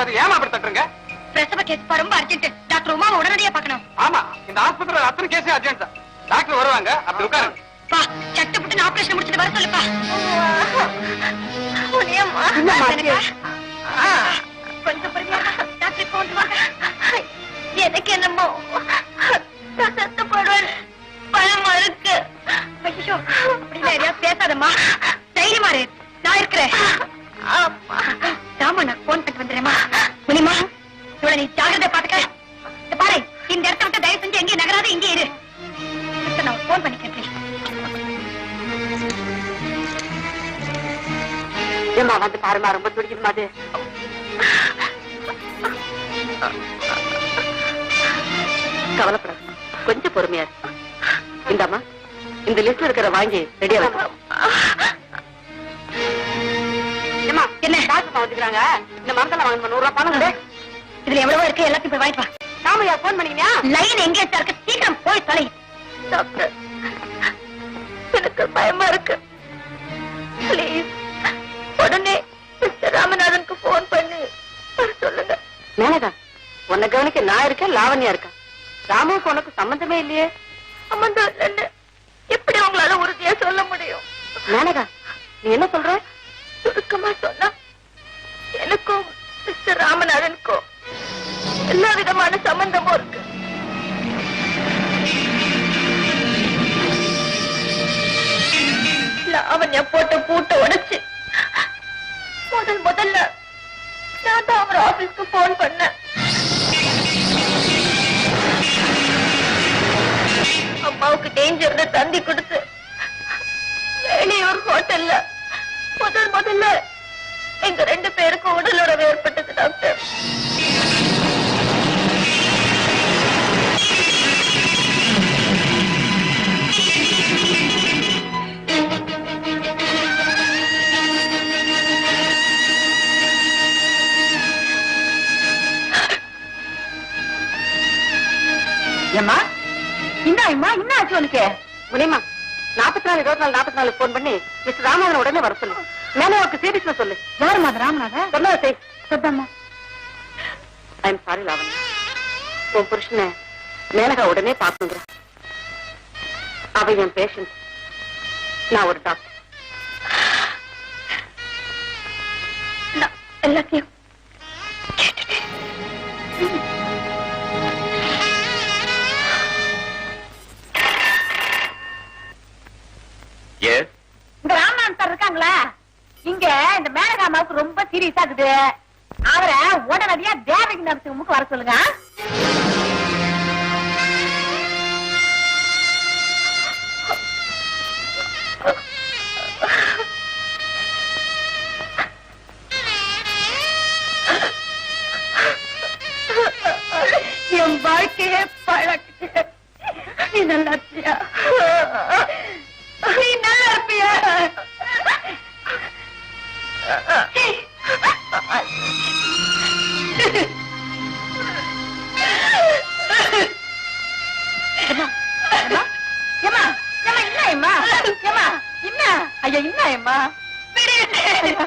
உட்காந்து ஏமா அப்படி தட்டுறீங்க? பிரசவ கேஸ் ரொம்ப அர்ஜென்ட் டாக்டர் உமா உடனடியா பார்க்கணும். ஆமா இந்த ஆஸ்பத்திரியில அத்தனை கேஸே அர்ஜென்ட் தான் டாக்டர் வருவாங்க அப்படி உட்காருங்க பா சட்டு புட்டு ஆபரேஷன் முடிச்சிட்டு வர சொல்லுப்பா. ஏமா வந்து பாருமா ரொம்ப துடிக்குதுமா அது? கவலைப்படாத கொஞ்சம் பொறுமையா இரு. இந்தாம்மா இந்த லிஸ்ட்ல இருக்கிற வாங்கி ரெடியா வைக்க ஏமா என்ன டாக்டர் வந்துக்கிறாங்க இந்த மரத்துல வாங்க நூறு ரூபாய் பணம். இதுல எவ்வளவோ இருக்கு எல்லாத்தையும் போய் வாங்கிட்டு வா. ராமையா போன் பண்ணீங்க லைன் எங்க இருக்கு. சீக்கிரம் போய் தொலை. டாக்டர் எனக்கு பயமா இருக்கு. ப்ளீஸ் உடனே மிஸ்டர் ராமநாதனுக்கு போன் பண்ணி சொல்லுங்க. மேனகா உன்னை கவனிக்க நான் இருக்கேன் லாவண்யா இருக்கா? ராமுக்கு உனக்கு சம்பந்தமே இல்லையே? அம்மந்தா இல்லைன்னு எப்படி உங்களால உறுதியா சொல்ல முடியும்? மேனகா நீ என்ன சொல்ற? சுருக்கமா சொன்னா எனக்கும் மிஸ்டர் ராமநாதனுக்கும் எல்லா விதமான சம்பந்தமும் இருக்கு. லாவண்யா போட்ட பூட்டை உடைச்சு ஆபீஸ்க்கு போன் பண்ண அம்மாவுக்கு டேஞ்சர்ல தந்தி கொடுத்து வெளியூர் ஹோட்டல்ல முதல் முதல்ல எங்க ரெண்டு பேருக்கும் உடல் உறவு ஏற்பட்டது டாக்டர் அம்மா என்ன ஆச்சு உனக்கு முனியம்மா நாற்பத்தி நாலு இருபத்தி நாலு நாற்பத்தி நாலு போன் பண்ணி மிஸ்டர் ராமநாதன் உடனே வர சொல்லு. மேனகாவுக்கு சீரியஸ்ல சொல்லு. யாருமா அது ராமநாதன் சொன்னா செய். சொத்தம்மா ஐ எம் சாரி லாவண்யா. உன் புருஷனை மேனகா உடனே பார்க்கணுங்கிற அவ என் பேஷண்ட் நான் ஒரு டாக்டர் எல்லாத்தையும் சீரியஸா இருக்குது. அவரை உடனடியா தேவகி நரசிம்முக்கு வர சொல்லுங்க என் வாழ்க்கையே பழக்கு நீ நல்லா இருப்பியா? நீ நல்லா இருப்பியா? ஏம்மா, ஏம்மா, என்ன ஏம்மா? ஏம்மா, என்ன? ஐயா, என்ன ஏம்மா? ஐயா,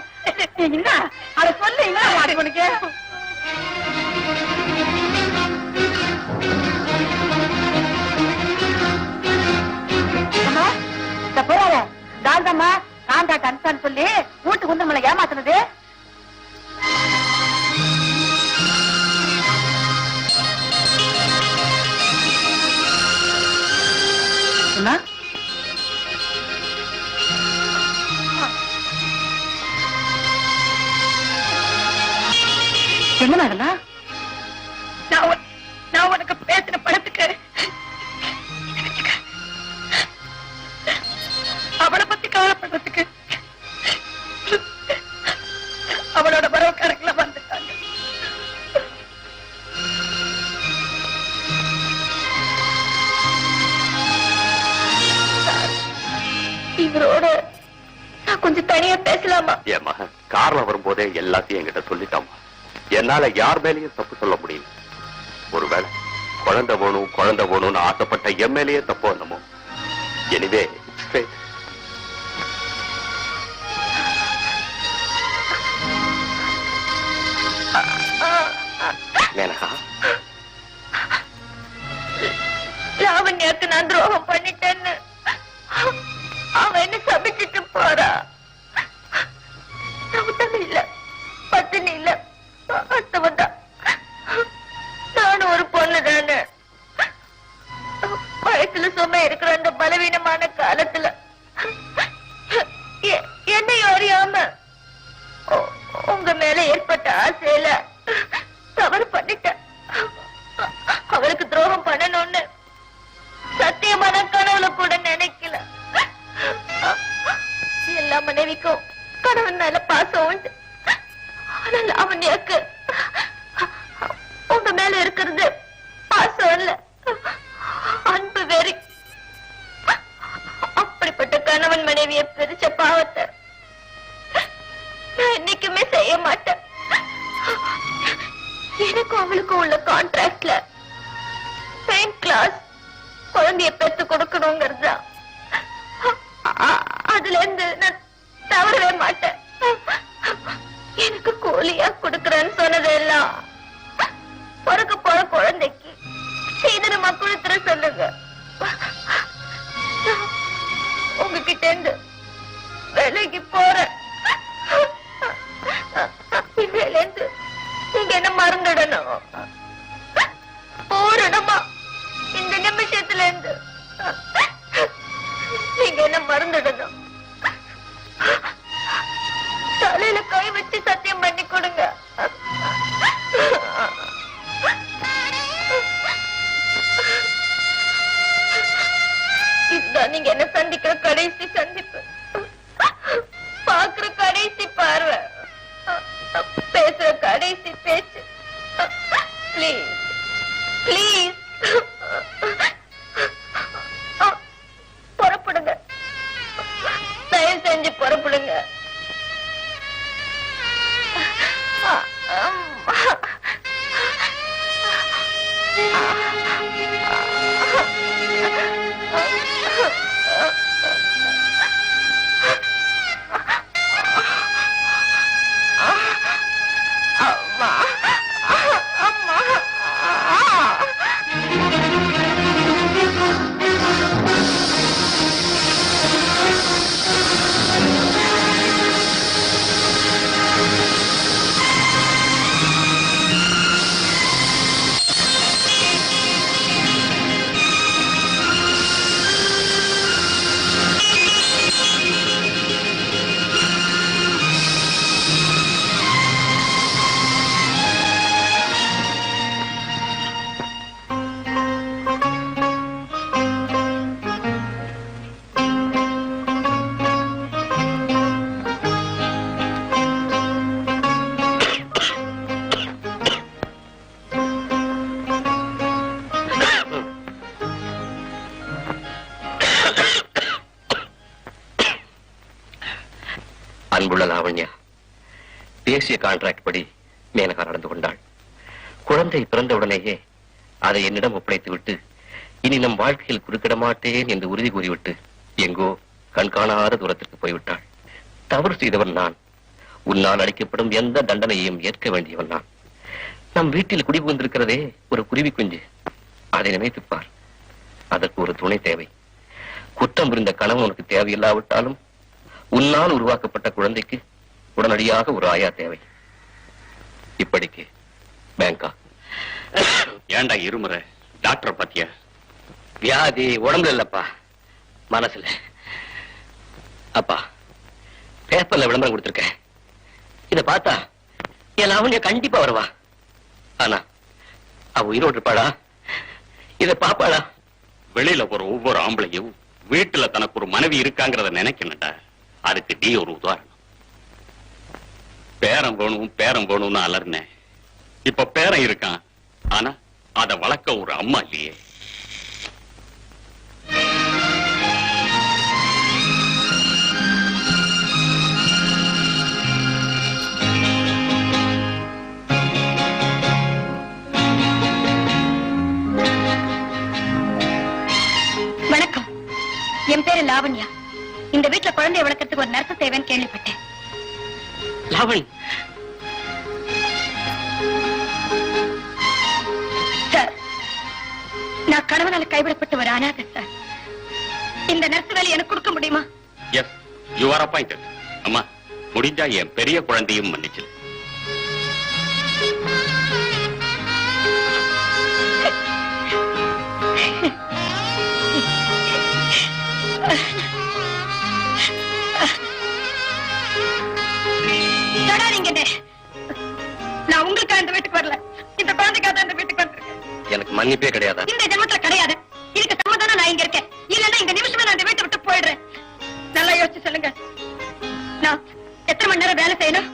என்ன மேடலா நான் உன்- நான் உனக்கு பேசின படத்துக்கு அவளை பத்தி கவலைப்படுறதுக்கு அவளோட வரவு கணக்குல வந்துட்டாங்க. இவரோட நான் கொஞ்சம் தனியா பேசலாமா? மகன் கார்ல வரும்போதே எல்லாத்தையும் என்கிட்ட சொல்லிட்டாமா என்னால யார் மேலேயும் தப்பு சொல்ல முடியும் ஒருவேளை குழந்தை வேணும் குழந்தை வேணும்னு ஆசைப்பட்ட என் மேலேயே தப்பு வந்தமோ? எனிவே மேனகா? லாவண்யாக்கு நான் துரோகம் பண்ணிட்டேன்னு அவன் என்ன சபிச்சுட்டு போறா? பலவீனமான காலத்துல. எ- என்னையும் அறியாம உங்க மேல ஏற்பட்ட ஆசையில தவறு பண்ணிட்டேன். அவளுக்கு துரோகம் பண்ணணும்னு சத்தியமான கனவுல கூட நினைக்கல. எல்லா மனைவிக்கும் கணவன் மேல பாசம் உண்டு. ஆனால் அவனுக்கு உங்க மேல இருக்கிறது மனைவியை பிரிச்ச பாவத்தை நான் என்னைக்குமே செய்ய மாட்டேன். எனக்கும் அவளுக்கும் உள்ள கான்ட்ராக்ட்ல செயின்ட் கிளாஸ் குழந்தைய பெத்து கொடுக்கணுங்கிறது. அதுல இருந்து நான் தவறவே மாட்டேன். எனக்கு கூலியா கொடுக்கறேன்னு சொன்னதெல்லாம் பிறக்க போற குழந்தைக்கு. ப்ளீஸ் அன்புள்ள லாவண்யா பேசிய கான்ட்ராக்ட் படி மேனகா நடந்து கொண்டாள். குழந்தை பிறந்தவுடனேயே அதை என்னிடம் ஒப்படைத்து விட்டு இனி நம் வாழ்க்கையில் குறுக்கிட மாட்டேன் என்று உறுதி கூறிவிட்டு எங்கோ கண்காணாத தூரத்திற்கு போய்விட்டாள். தவறு செய்தவன் நான். உன்னால் அளிக்கப்படும் எந்த தண்டனையையும் ஏற்க வேண்டியவன் நான். நம் வீட்டில் குடிபுகுந்திருக்கிறதே ஒரு குருவி குஞ்சு. அதை நினைத்துப்பார் அதற்கு ஒரு துணை தேவை. குற்றம் புரிந்த கணவன் உனக்கு தேவையில்லாவிட்டாலும் உன்னால் உருவாக்கப்பட்ட குழந்தைக்கு உடனடியாக ஒரு ஆயா தேவை. இப்படிக்கு பேங்கா. ஏண்டா இருமுறை? டாக்டர் பாத்தியா வியாதி உடம்புல இல்லப்பா. மனசுல. அப்பா பேப்பர்ல விளம்பரம் கொடுத்திருக்கேன். இத பார்த்தா என் லாவண்யா கண்டிப்பா வருவா. ஆனா அவ உயிரோடு இருப்பாளா? இத பாப்பாளா? வெளியில போற ஒவ்வொரு ஆம்பளையும் வீட்டுல தனக்கு ஒரு மனைவி இருக்காங்கிறத நினைக்கணும்டா. அதுக்கு நீ ஒரு உதாரணம். பேரம் வேணும் பேரம் வேணும்னு அலர்னேன் இப்ப பேரன் இருக்கான். ஆனா அத வளர்க்க ஒரு அம்மா இல்லையே. வணக்கம். என் பேரு லாவண்யா. இந்த வீட்டுல குழந்தைய வளர்க்கறதுக்கு ஒரு நர்ஸ் தேவைன்னு கேள்விப்பட்டேன். லவன் நான் கணவனால கைவிடப்பட்ட ஒரு அனாதை சார். இந்த நர்ஸ் வேலை எனக்கு கொடுக்க முடியுமா? எஸ் யூ ஆர் அப்பாயிண்டட் அம்மா முடிஞ்சா என் பெரிய குழந்தையும் மன்னிச்சு தொடாதீங்க நான் உங்களுக்காக இந்த வீட்டுக்கு வரல. இந்த குழந்தைக்காக தான் இந்த வீட்டுக்கு வந்திருக்கேன். எனக்கு மன்னிப்பே கிடையாது. இந்த ஜென்மத்துல கிடையாது. இதுக்கு சம்மதம் நான் இங்க இருக்கேன். இல்லன்னா இந்த நிமிஷமே நான் இந்த வீட்டை விட்டு போயிடுறேன். நல்லா யோசிச்சு சொல்லுங்க. நான் எத்தனை மணி நேரம் வேலை செய்யணும்?